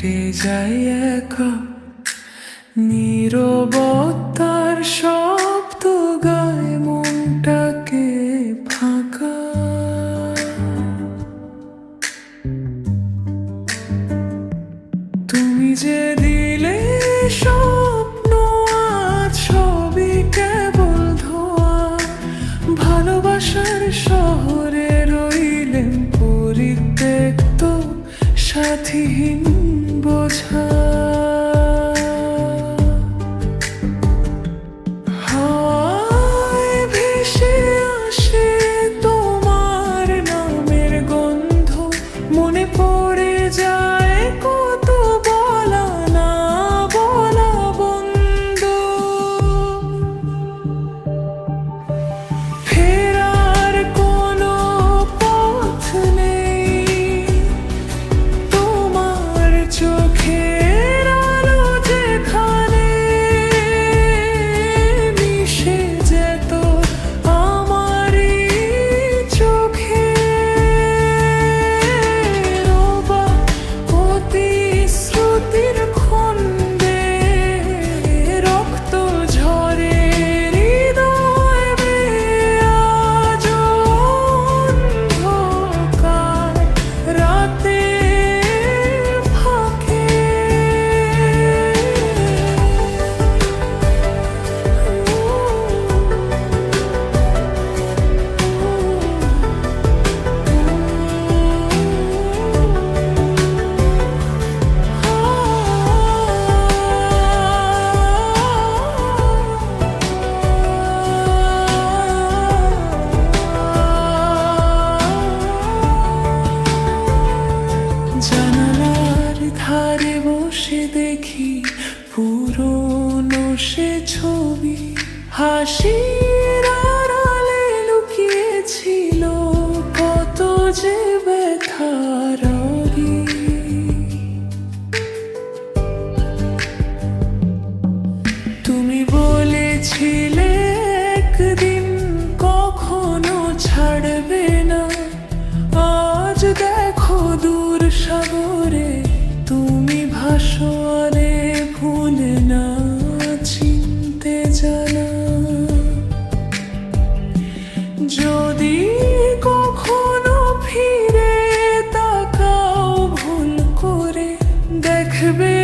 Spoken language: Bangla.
হেঁটে যাই একা নীরবতার শব্দ গায় মনটাকে ফাঁকা। তুমি যে দিলে স্বপ্ন, আজ সবই কেবল ধোয়া। ভালোবাসার শহরে রইলেন পরিত্যক্ত সাথীহীন towards her. দেখি পুরনো সে ছবি আড়ালে লুকিয়েছিল কত যে। তুমি বলেছিলে একদিন কখনো ছাড়বে না আজ দেখো দূর সাগরে তুমি ভাসরে ভুল না চিনতে জানা। যদি কখনো ফিরে তাকাও ভুল করে দেখবে